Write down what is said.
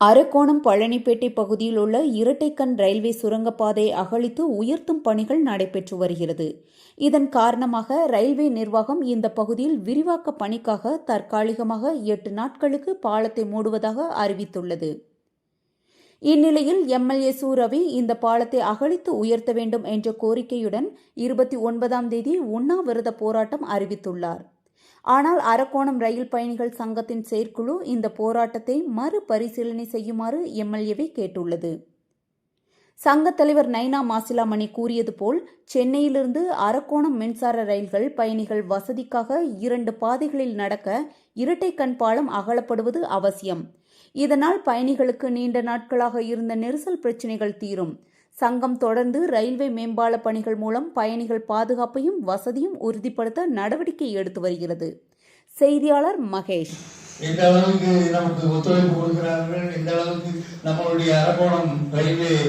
அரக்கோணம் பழனிப்பேட்டை பகுதியில் உள்ள இரட்டைக்கண் ரயில்வே சுரங்கப்பாதையை அகழித்து உயர்த்தும் பணிகள் நடைபெற்று வருகிறது. இதன் காரணமாக ரயில்வே நிர்வாகம் இந்த பகுதியில் விரிவாக்க பணிக்காக தற்காலிகமாக எட்டு நாட்களுக்கு பாலத்தை மூடுவதாக அறிவித்துள்ளது. இந்நிலையில் எம்எல்ஏ சு ரவி இந்த பாலத்தை அகழித்து உயர்த்த வேண்டும் என்ற கோரிக்கையுடன் இருபத்தி ஒன்பதாம் தேதி உண்ணாவிரத போராட்டம் அறிவித்துள்ளார். ஆனால் அரக்கோணம் ரயில் பயணிகள் சங்கத்தின் செயற்குழு இந்த போராட்டத்தை மறுபரிசீலனை செய்யுமாறு எம்எல்ஏவை கேட்டுள்ளது. சங்கத் தலைவர் நைனா மாசிலாமணி கூறியது போல் சென்னையிலிருந்து அரக்கோணம் மின்சார ரயில்கள் பயணிகள் வசதிக்காக இரண்டு பாதைகளில் நடக்க இரட்டை கண் பாலம் அகலப்படுவது அவசியம். இதனால் பயணிகளுக்கு நீண்ட நாட்களாக இருந்த நெரிசல் பிரச்சினைகள் தீரும். சங்கம் தொடர்ந்து ரயில்வே மேம்பால பணிகள் மூலம் பயணிகள் பாதுகாப்பையும் வசதியும் உறுதிப்படுத்த நடவடிக்கை எடுத்து வருகிறது. செய்தியாளர் மகேஷ். எந்த அளவுக்கு நமக்கு ஒத்துழைப்பு கொடுக்கிறார்கள்? எந்த அளவுக்கு நம்மளுடைய அரக்கோணம் ரயில்வே